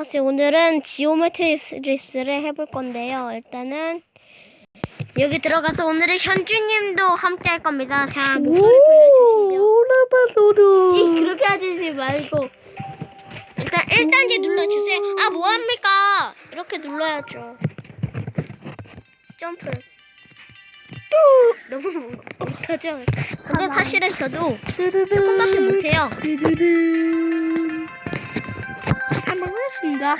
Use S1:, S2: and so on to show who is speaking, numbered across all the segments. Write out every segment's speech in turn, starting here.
S1: 안녕하세요. 오늘은 지오메트리스를 해볼 건데요. 일단은 여기 들어가서 오늘은 현주님도 함께 할 겁니다. 자, 목소리 들려주시죠.
S2: 오라바도루.
S1: 씨, 그렇게 하지 말고. 일단 1단계 눌러주세요. 아, 뭐합니까? 이렇게 눌러야죠. 점프. 너무 못하죠? 근데 사실은 저도 조금밖에 못해요.
S2: 사망하였습니다.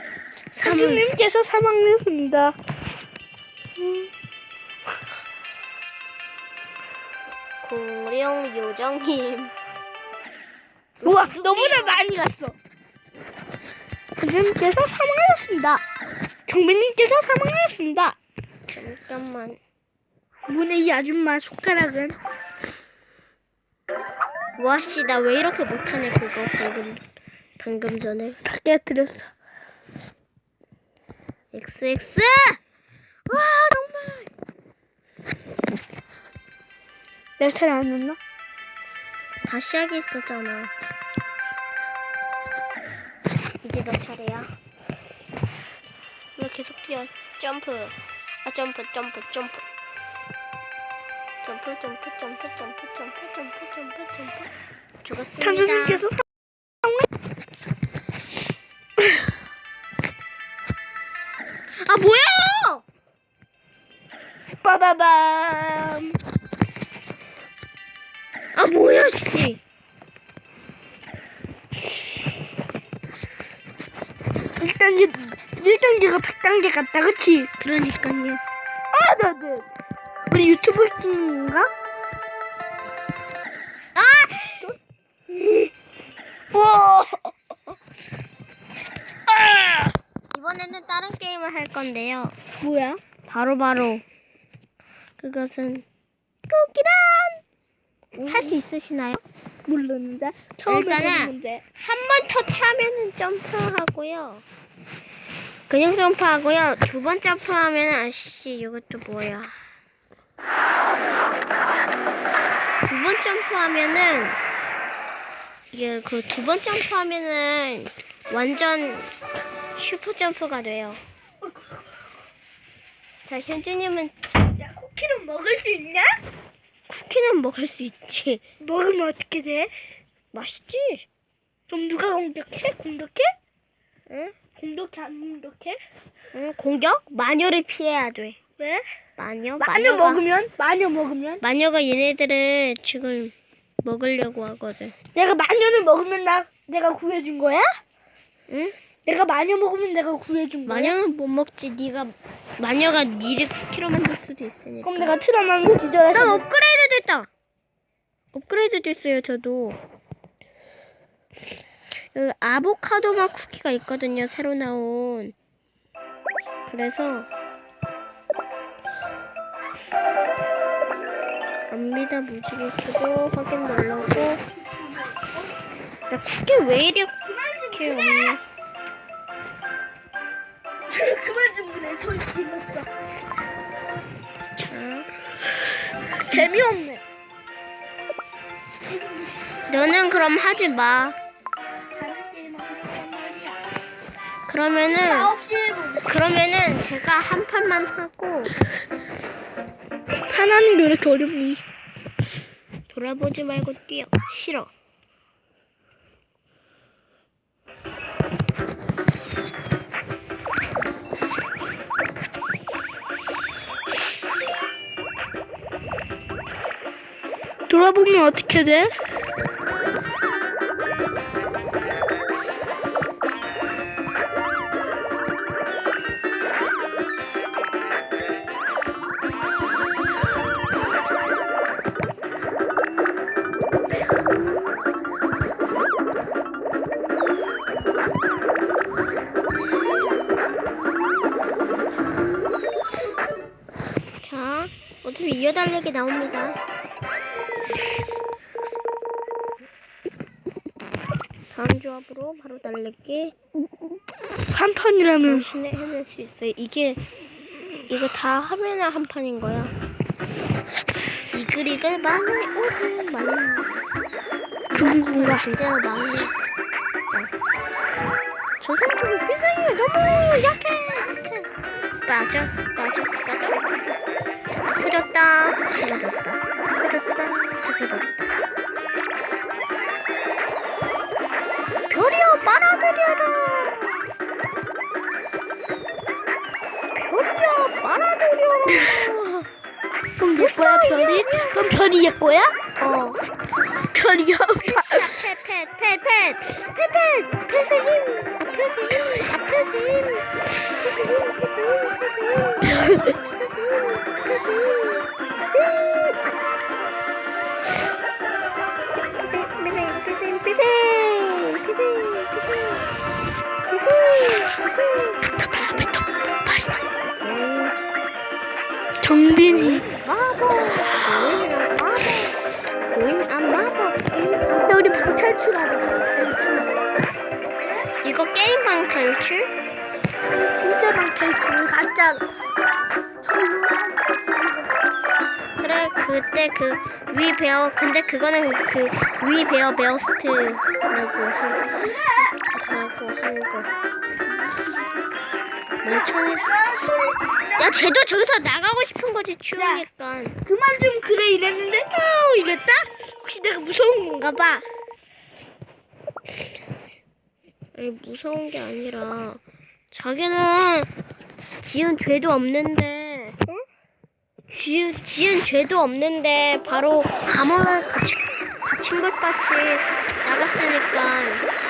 S2: 사주님께서 사망하였습니다.
S1: 공룡 요정님.
S2: 우와, 너무나 많이 갔어. 사주님께서 사망하였습니다. 경민님께서 사망하였습니다.
S1: 잠깐만.
S2: 문의 이 아줌마 손가락은
S1: 와씨, 나 왜 이렇게 못하네, 그거, 방금. 방금 전에.
S2: 다 깨뜨렸어.
S1: XX! 와, 정말!
S2: 내 차례 안 났나?
S1: 다시 하기 있었잖아. 이제 너 차례야. 왜 계속 뛰어? 점프. 아, 점프, 점프, 점프. 점프, 점프, 점프, 점프, 점프, 점프, 점프, 점프. 죽었습니다.
S2: 빠바밤.
S1: 아, 뭐야, 씨.
S2: 1단계, 1단계가 100단계 같다, 그치?
S1: 그러니까요.
S2: 아, 나, 네. 우리 유튜브 중인가?
S1: 아!
S2: 우와!
S1: 이번에는 다른 게임을 할 건데요.
S2: 뭐야?
S1: 바로바로 그것은 쿠키란 할 수 있으시나요?
S2: 모르는데? 처음
S1: 일단은-. 한 번 터치하면은 점프하고요. 그냥 점프하고요. 두 번 점프하면 아씨 이것도 뭐야? 두 번 점프하면은 이게 그 두 번 점프하면은 완전 슈퍼 점프가 돼요. 자 현주님은
S2: 야, 쿠키는 먹을 수 있냐?
S1: 쿠키는 먹을 수 있지.
S2: 먹으면 어떻게 돼?
S1: 맛있지?
S2: 그럼 누가 공격해? 공격해?
S1: 응?
S2: 공격해, 안 공격해?
S1: 응, 공격? 마녀를 피해야 돼.
S2: 왜?
S1: 마녀?
S2: 마녀
S1: 마녀가-
S2: 먹으면? 마녀 먹으면?
S1: 마녀가 얘네들을 지금 먹으려고 하거든.
S2: 내가 마녀를 먹으면 나, 내가 구해준 거야?
S1: 응?
S2: 내가 마녀 먹으면 내가 구해준 거야?
S1: 마녀는 못 먹지. 네가 마녀가 니를 쿠키로 만들 수도 있으니까.
S2: 그럼 내가 기절해서
S1: 난
S2: 먹-
S1: 업그레이드 됐다. 업그레이드 됐어요, 저도. 여기 아보카도 맛 쿠키가 있거든요, 새로 나온. 그래서 갑니다, 무지개 쓰고 확인 누르고. 나 쿠키 왜 이렇게 없냐?
S2: 그래 소리 질렀어
S1: 자,
S2: 재미없네
S1: 너는 그럼 하지 마. 그러면은
S2: 9시에 보자
S1: 그러면은 제가 한 판만 하고
S2: 하나는 왜 이렇게 어렵니?
S1: 돌아보지 말고 뛰어. 싫어.
S2: 돌아보면 어떻게 돼?
S1: 자, 어차피 이어달리기 나옵니다. 조합으로 바로 달리기
S2: 한 판이라면
S1: 당신에 해낼 수 있어요. 이게 이거 다 하면 한 판인 거야. 이글이글 많이 오고 많이
S2: 누군가
S1: 진짜로 많이 저 생각이 피생이 너무 약해. 빠졌어, 빠졌어, 빠졌어. 터졌다, 작아졌다. 터졌다, 작아졌다.
S2: 내 거야 별이? 그럼 별이 얘 거야?
S1: 어.
S2: 별이야.
S1: 펫이야, 펫, 펫, 펫, 펫, 펫, 펫. 펫의 힘, 앞에서 힘, 앞에서 힘. 펫의 힘, 펫의 힘, 펫의 힘. 펫의 힘, 펫의 힘,
S2: 탈출하자.
S1: 이거 게임방 탈출?
S2: 진짜 방 탈출. 가짜.
S1: 그래 그때 그 위 베어 근데 그거는 그 위 베어 베어스트라고 하- 라고 하는 거 멍청해 야 쟤도 저기서 나가고 싶은 거지 추우니까
S2: 그만 좀 그래 이랬는데 어 이랬다? 혹시 내가 무서운 건가 봐.
S1: 아니 무서운 게 아니라 자기는 지은 죄도 없는데 어? 지은, 지은 죄도 없는데 바로 감옥에 갇히, 갇힌 것 같이 나갔으니까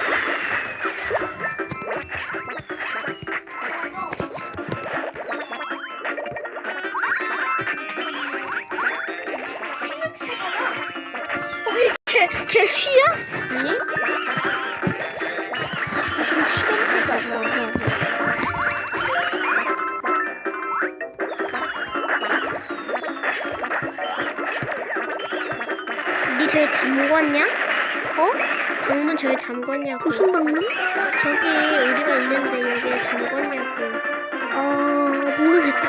S1: 니 저기 잠궜냐? 어? 방문 저기 잠궜냐고
S2: 무슨 방문?
S1: 저기 우리가 있는데 여기 잠궜냐고
S2: 아 모르겠다.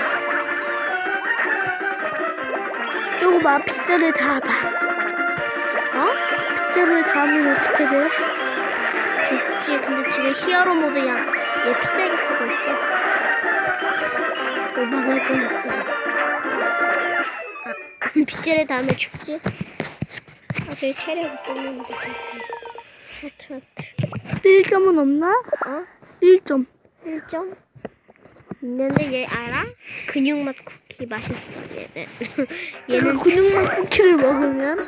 S2: 이거 봐 피자를 다 봐.
S1: 어?
S2: 피자를 다하면 어떻게 돼?
S1: 죽지 근데 지금 히어로 모드야 얘 피세게 쓰고 있어 너 막을 뻔했어 아 빗질에 닿으면 죽지 아 저기 체력 있었는데 하트 하트
S2: 1점은 없나?
S1: 어?
S2: 1점.
S1: 1점? 있는데 얘 알아? 근육맛 쿠키 맛있어 얘는
S2: 얘는
S1: 얘는
S2: 근육만 쿠키를 먹으면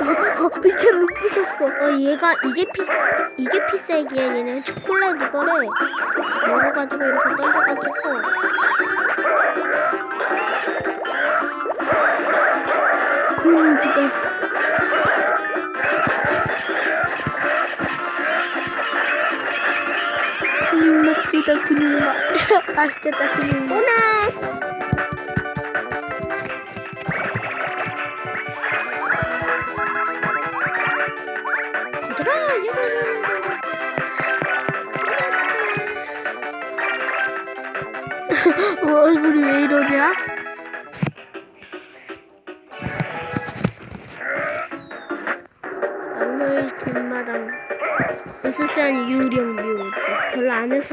S2: 어, 어, 피자를 부셨어.
S1: 어 얘가 이게 피 이게 피색이야 얘는 초콜릿 이거를 먹어가지고 이렇게 던져가지고
S2: 근육이다. 근육맛이다 근육맛. 맛있
S1: 으스스한 유령 묘지 별로 안자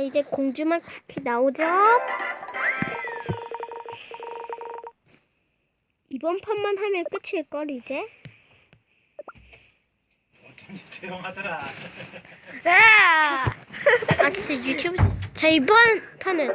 S1: 이제 공주말 쿠키 나오죠? 이번 판만 하면 끝일걸 이제?
S3: 조용하더라.
S2: 아!
S1: 아 진짜 유튜브 자 이번 판은